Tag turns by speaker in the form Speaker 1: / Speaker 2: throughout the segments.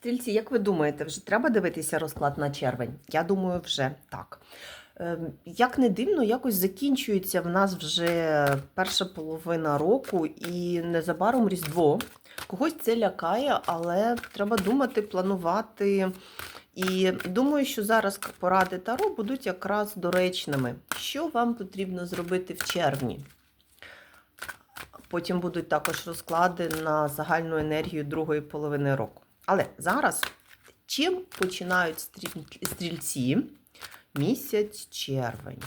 Speaker 1: Стрільці, як ви думаєте, вже треба дивитися розклад на червень? Я думаю, вже так. Ем, Як не дивно, якось закінчується в нас вже перша половина року і незабаром Різдво. Когось це лякає, але треба думати, планувати. І думаю, що зараз поради Таро будуть якраз доречними. Що вам потрібно зробити в червні? Потім будуть також розклади на загальну енергію другої половини року. Але зараз чим починають стріль- стрільці місяць червень?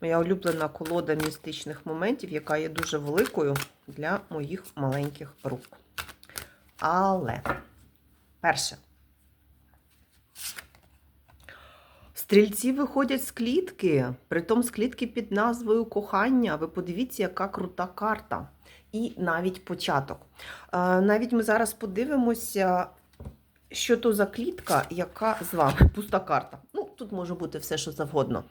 Speaker 1: Моя улюблена колода містичних моментів, яка є дуже великою для моїх маленьких рук. Але перше. Стрільці виходять з клітки, притом з клітки під назвою кохання. Ви подивіться, яка крута карта. І навіть початок. Е, Навіть ми зараз подивимося, що то за клітка, яка з вами пуста карта. Тут може бути все, що завгодно.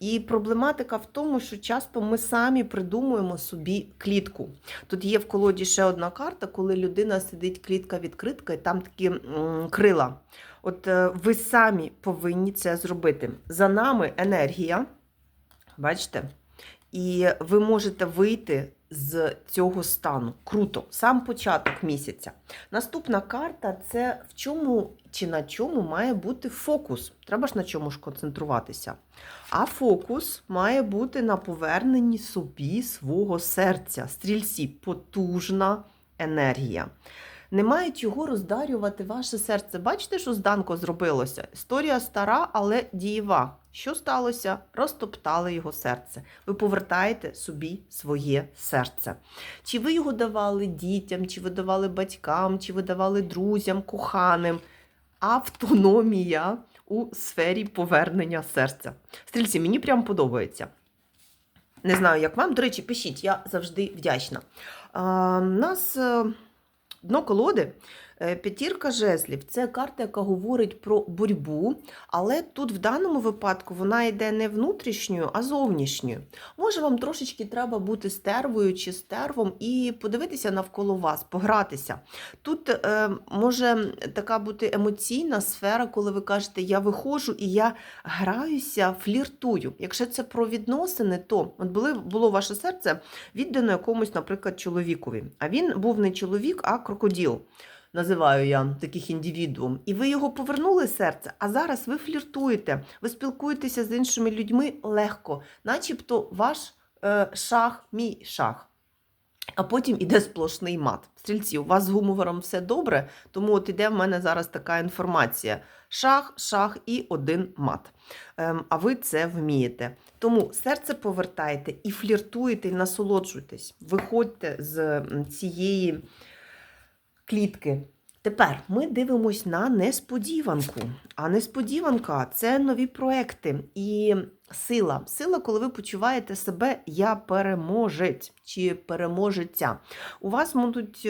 Speaker 1: І проблематика в тому, що часто ми самі придумуємо собі клітку. Тут є в колоді ще одна карта, коли людина сидить клітка відкритка, і там такі крила. От е, ви самі повинні це зробити. За нами енергія, бачите? І ви можете вийти з цього стану. Круто, сам початок місяця. Наступна карта це в чому чи на чому має бути фокус. Треба ж на чому ж концентруватися. А фокус має бути на поверненні собі свого серця. Стрільці, потужна енергія. Не мають його роздарювати ваше серце. Бачите, що з Данко зробилося? Історія стара, але дієва. Що сталося? Розтоптали його серце. Ви повертаєте собі своє серце. Чи ви його давали дітям, чи ви давали батькам, чи ви давали друзям, коханим? Автономія у сфері повернення серця. Стрільці, мені прям подобається. Не знаю, як вам. До речі, пишіть, я завжди вдячна. А, нас е, дно колоди. Е, П'ятірка жезлів це карта, яка говорить про боротьбу, але тут в даному випадку вона йде не внутрішньою, а зовнішньою. Може, вам трошечки треба бути стервою чи стервом і подивитися навколо вас, погратися. Тут е, може така бути емоційна сфера, коли ви кажете, я виходжу і я граюся, фліртую. Якщо це про відносини, то от були, було ваше серце віддано якомусь, наприклад, чоловікові. А він був не чоловік, а крокоділ. Називаю я таких індивідуум. І ви його повернули серце, а зараз ви фліртуєте, ви спілкуєтеся з іншими людьми легко, начебто ваш е, шах, мій шах. А потім іде сплошний мат. Стрільці, у вас з гумором все добре, тому от іде в мене зараз така інформація: шах, шах і один мат. Ем, а ви це вмієте. Тому серце повертайте і фліртуєте, і насолоджуйтесь. Виходьте з цієї клітки. Тепер ми дивимось на несподіванку. А несподіванка це нові проекти і сила. Сила, коли ви почуваєте себе я переможець чи переможеця. У вас будуть.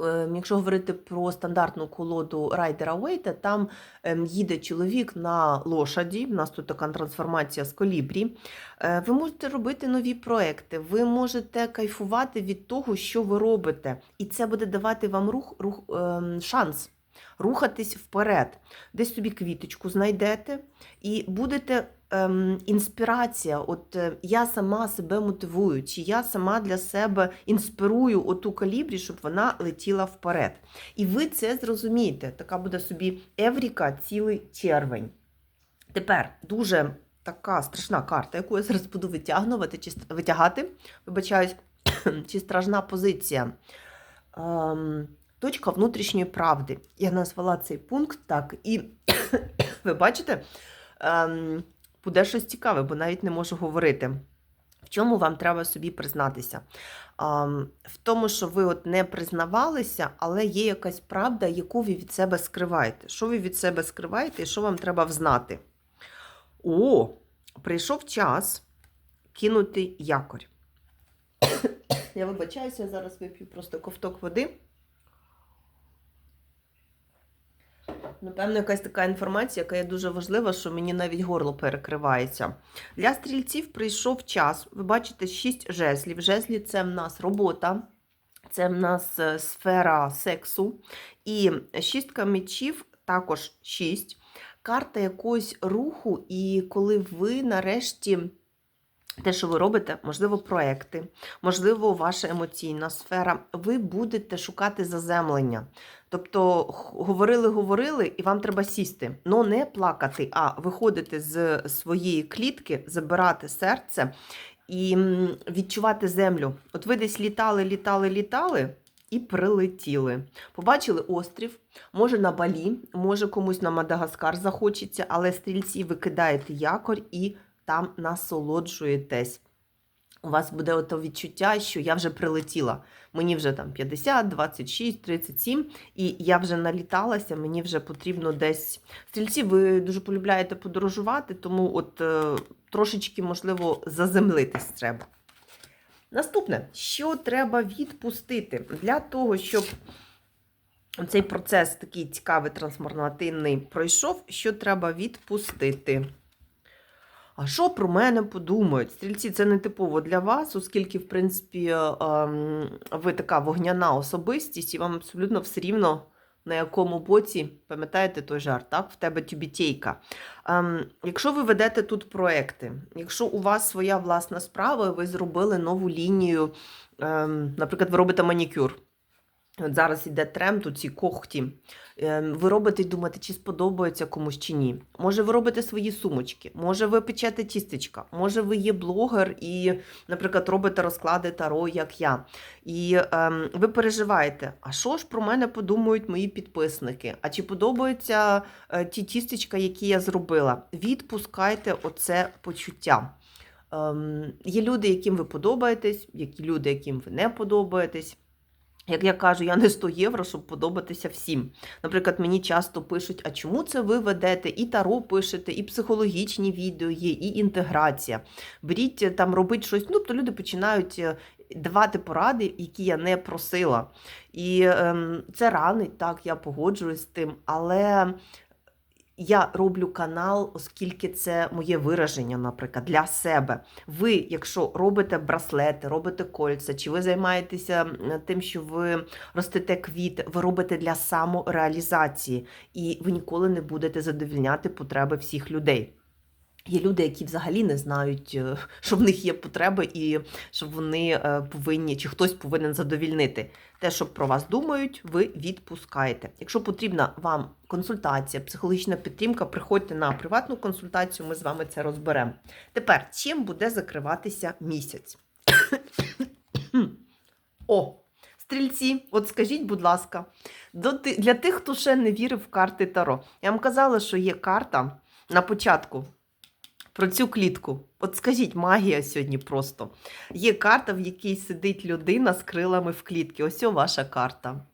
Speaker 1: Е, е, Якщо говорити про стандартну колоду райдера Уейта, там ем, їде чоловік на лошаді. У нас тут така трансформація з колібрі. Е, Ви можете робити нові проекти, ви можете кайфувати від того, що ви робите, і це буде давати вам рух, рух ем, шанс рухатись вперед. Десь собі квіточку знайдете і будете. Ем, інспірація, от е, я сама себе мотивую, чи я сама для себе інспірую оту калібрі, щоб вона летіла вперед. І ви це зрозумієте. Така буде собі Евріка цілий червень. Тепер дуже така страшна карта, яку я зараз буду витягнувати, чи витягати, вибачаюсь, чи страшна позиція. Ем, точка внутрішньої правди. Я назвала цей пункт так. І ви бачите, ем, буде щось цікаве, бо навіть не можу говорити. В чому вам треба собі признатися? Ам, В тому, що ви от не признавалися, але є якась правда, яку ви від себе скриваєте. Що ви від себе скриваєте і що вам треба взнати? О, прийшов час кинути якорь. Я вибачаюся, зараз вип'ю просто ковток води. Напевно, якась така інформація, яка є дуже важлива, що мені навіть горло перекривається. Для стрільців прийшов час. Ви бачите, шість жезлів. Жезлі це в нас робота, Це в нас е, сфера сексу. І шістка мечів також шість. Карта якогось руху, і коли ви нарешті. Те, що ви робите, можливо, проекти, можливо, ваша емоційна сфера, ви будете шукати заземлення. Тобто, говорили, говорили, і вам треба сісти. Ну, не плакати, а виходити з своєї клітки, забирати серце і відчувати землю. От ви десь літали, літали, літали і прилетіли. Побачили острів, може на Балі, може комусь на Мадагаскар захочеться, але стрільці ви кидаєте якорь і там насолоджуєтесь. У вас буде ото відчуття, що я вже прилетіла. Мені вже там 50, 26, 37, і я вже наліталася, мені вже потрібно десь. Стрільці, ви дуже полюбляєте подорожувати, тому от е, трошечки, можливо, заземлитись треба. Наступне, що треба відпустити для того, щоб цей процес такий цікавий, трансформативний пройшов, що треба відпустити. А що про мене подумають? Стрільці, це не типово для вас, оскільки, в принципі, ем, ви така вогняна особистість, і вам абсолютно все рівно на якому боці, пам'ятаєте той жарт, так? В тебе тюбітейка. Ем, якщо ви ведете тут проекти, якщо у вас своя власна справа, ви зробили нову лінію, ем, наприклад, ви робите манікюр. От зараз іде тренд, тут ці когті. Ем, Ви робите і думаєте, чи сподобається комусь чи ні. Може, ви робите свої сумочки, може, ви печете тістечка, може, ви є блогер і, наприклад, робите розклади таро, як я. І ем, ви переживаєте, а що ж про мене подумають мої підписники? А чи подобаються е, ті тістечка, які я зробила? Відпускайте оце почуття. Ем, є люди, яким ви подобаєтесь, є люди, яким ви не подобаєтесь. Як я кажу, я не 100 євро, щоб подобатися всім. Наприклад, мені часто пишуть, а чому це ви ведете? І таро пишете, і психологічні відео є, і інтеграція. Беріть е, там, робіть щось. Ну, то люди починають е, давати поради, які я не просила. І ем, це ранить, так, я погоджуюсь з тим, але. Я роблю канал, оскільки це моє вираження, наприклад, для себе. Ви, якщо робите браслети, робите кольця, чи ви займаєтеся тим, що ви ростете квіт, ви робите для самореалізації, і ви ніколи не будете задовільняти потреби всіх людей. Є люди, які взагалі не знають, е, що в них є потреби, і що вони е, повинні, чи хтось повинен задовільнити. Те, що про вас думають, ви відпускаєте. Якщо потрібна вам консультація, психологічна підтримка, приходьте на приватну консультацію, ми з вами це розберемо. Тепер, чим буде закриватися місяць? О, стрільці, от скажіть, будь ласка, для тих, хто ще не вірив в карти Таро, я вам казала, що є карта на початку про цю клітку. От скажіть, магія сьогодні просто. Є карта, в якій сидить людина з крилами в клітці. Ось о ваша карта.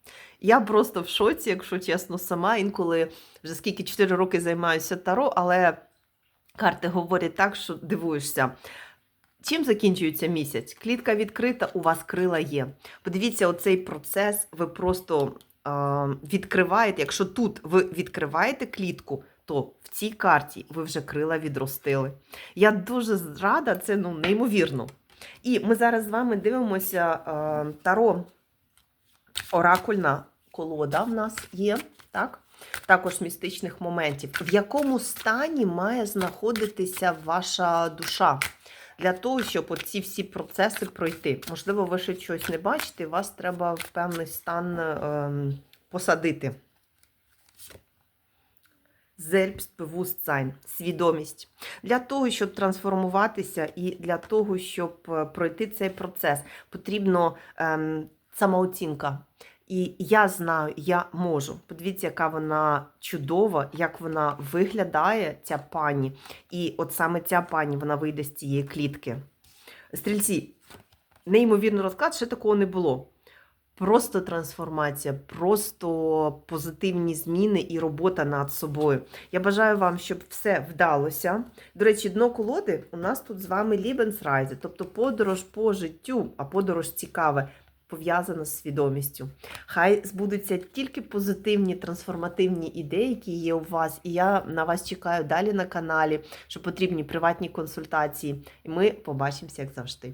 Speaker 1: Я просто в шоці, якщо чесно, сама інколи вже скільки 4 роки займаюся таро, але карти говорять так, що дивуєшся. Чим закінчується місяць? Клітка відкрита, у вас крила є. Подивіться, оцей процес ви просто е, відкриваєте. Якщо тут ви відкриваєте клітку, то в цій карті ви вже крила відростили. Я дуже рада, це ну, неймовірно. І ми зараз з вами дивимося е, таро оракульна колода в нас є, так? Також містичних моментів. В якому стані має знаходитися ваша душа? Для того, щоб ці всі процеси пройти. Можливо, ви ще щось не бачите, вас треба в певний стан ем, посадити. Selbstbewusstsein, свідомість. Для того, щоб трансформуватися і для того, щоб е, пройти цей процес, потрібно ем, самооцінка. І я знаю, я можу. Подивіться, яка вона чудова, як вона виглядає, ця пані. І от саме ця пані вона вийде з цієї клітки. Стрільці, неймовірний розклад, ще такого не було. Просто трансформація, просто позитивні зміни і робота над собою. Я бажаю вам, щоб все вдалося. До речі, дно колоди у нас тут з вами Лібенсрайзе, тобто подорож по життю, а подорож цікава, пов'язана з свідомістю. Хай збудуться тільки позитивні трансформативні ідеї, які є у вас. І я на вас чекаю далі на каналі, що потрібні приватні консультації. І ми побачимося, як завжди.